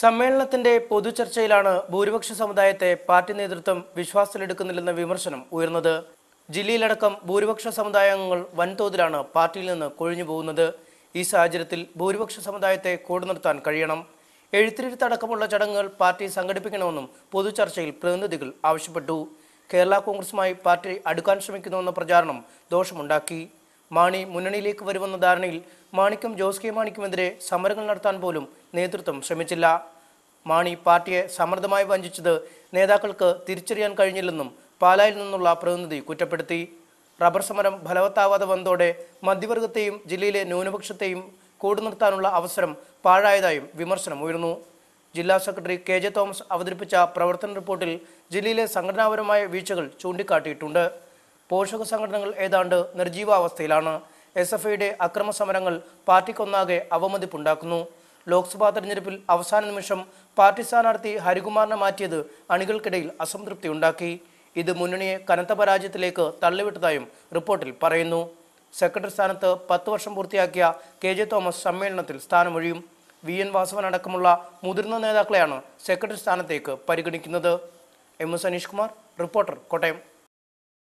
സമ്മേളനത്തിന്റെ പൊതുചർച്ചയിലാണ് ഭൂരിപക്ഷ സമുദായത്തെ പാർട്ടി നേതൃത്വം വിശ്വാസത്തിലെടുക്കുന്നില്ലെന്ന വിമർശനം ഉയർന്നത്. ജില്ലയിലടക്കം ഭൂരിപക്ഷ സമുദായാംഗങ്ങൾ വൻതോതിലാണ് പാർട്ടിയിൽ നിന്ന് കൊഴിഞ്ഞു പോകുന്നത്. ഈ സാഹചര്യത്തിൽ ഭൂരിപക്ഷ സമുദായത്തെ കൂടു നിർത്താൻ കഴിയണം. എഴുത്തിരുത്തടക്കമുള്ള ചടങ്ങുകൾ പാർട്ടി സംഘടിപ്പിക്കണമെന്നും പൊതുചർച്ചയിൽ പ്രതിനിധികൾ ആവശ്യപ്പെട്ടു. കേരള കോൺഗ്രസുമായി പാർട്ടി അടുക്കാൻ ശ്രമിക്കുന്നുവെന്ന പ്രചാരണം ദോഷമുണ്ടാക്കി. മാണി മുന്നണിയിലേക്ക് വരുമെന്ന ധാരണയിൽ മാണിക്കും ജോസ് കെ മാണിക്കുമെതിരെ സമരങ്ങൾ നടത്താൻ പോലും നേതൃത്വം ശ്രമിച്ചില്ല. മാണി പാർട്ടിയെ സമർദ്ദമായി വഞ്ചിച്ചത് നേതാക്കൾക്ക് തിരിച്ചറിയാൻ കഴിഞ്ഞില്ലെന്നും പാലായിൽ നിന്നുള്ള പ്രതിനിധി കുറ്റപ്പെടുത്തി. റബ്ബർ സമരം ഫലവത്താവാതെ വന്നതോടെ മധ്യവർഗത്തെയും ജില്ലയിലെ ന്യൂനപക്ഷത്തെയും കൂടുനിർത്താനുള്ള അവസരം പാഴായതായും വിമർശനം ഉയർന്നു ജില്ലാ സെക്രട്ടറി കെ ജെ തോമസ് അവതരിപ്പിച്ച പ്രവർത്തന റിപ്പോർട്ടിൽ ജില്ലയിലെ സംഘടനാപരമായ വീഴ്ചകൾ ചൂണ്ടിക്കാട്ടിയിട്ടുണ്ട്. പോഷക സംഘടനകൾ ഏതാണ്ട് നിർജീവാവസ്ഥയിലാണ് എസ് എഫ് ഐയുടെ അക്രമ സമരങ്ങൾ പാർട്ടിക്കൊന്നാകെ അവമതിപ്പുണ്ടാക്കുന്നു. ലോക്സഭാ തെരഞ്ഞെടുപ്പിൽ അവസാന നിമിഷം പാർട്ടി സ്ഥാനാർത്ഥി ഹരികുമാറിനെ മാറ്റിയത് അണികൾക്കിടയിൽ അസംതൃപ്തി ഉണ്ടാക്കി. ഇത് മുന്നണിയെ കനത്ത പരാജയത്തിലേക്ക് തള്ളിവിട്ടതായും റിപ്പോർട്ടിൽ പറയുന്നു. സെക്രട്ടറി സ്ഥാനത്ത് പത്ത് വർഷം പൂർത്തിയാക്കിയ കെ ജെ തോമസ് സമ്മേളനത്തിൽ സ്ഥാനമൊഴിയും. വി എൻ വാസവൻ അടക്കമുള്ള മുതിർന്ന നേതാക്കളെയാണ് സെക്രട്ടറി സ്ഥാനത്തേക്ക് പരിഗണിക്കുന്നത്. M S Aneesh Kumar reporter Kottayam.